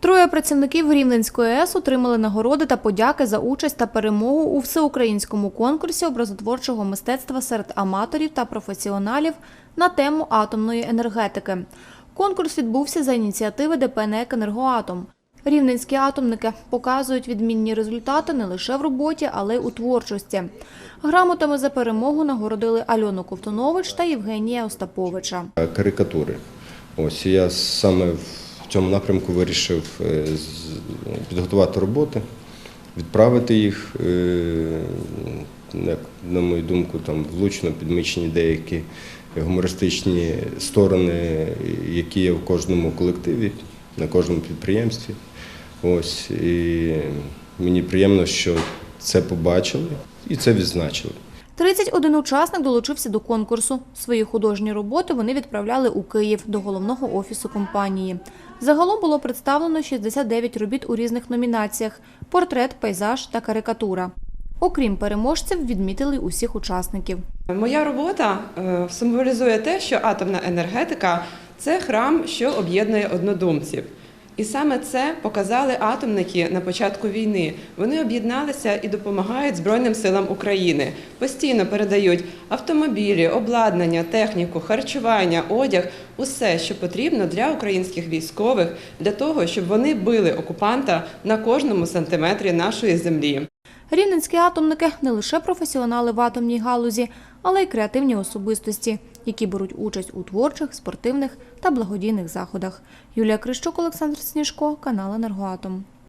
Троє працівників Рівненської АЕС отримали нагороди та подяки за участь та перемогу у всеукраїнському конкурсі образотворчого мистецтва серед аматорів та професіоналів на тему атомної енергетики. Конкурс відбувся за ініціативи ДП «НЕК «Енергоатом». Рівненські атомники показують відмінні результати не лише в роботі, але й у творчості. Грамотами за перемогу нагородили Альону Ковтунович та Євгенія Остаповича. карикатури. Ось я саме цьому напрямку вирішив е, підготувати роботи, відправити їх. е, На мою думку, там влучно підмічені деякі гумористичні сторони, які є в кожному колективі, на кожному підприємстві. Ось і мені приємно, що це побачили і це відзначили. 31 учасник долучився до конкурсу. Свої художні роботи вони відправляли у Київ до головного офісу компанії. Загалом було представлено 69 робіт у різних номінаціях: портрет, пейзаж та карикатура. Окрім переможців, відмітили усіх учасників. Моя робота е, символізує те, що атомна енергетика це храм, що об'єднує однодумців. І саме це показали атомники на початку війни. Вони об'єдналися і допомагають Збройним силам України. Постійно передають автомобілі, обладнання, техніку, харчування, одяг усе, що потрібно для українських військових, для того, щоб вони били окупанта на кожному сантиметрі нашої землі. Рівненські атомники не лише професіонали в атомній галузі, але й креативні особистості, які беруть участь у творчих, спортивних та благодійних заходах. Юлія Крищук, Олександр Сніжко, канал Енергоатом.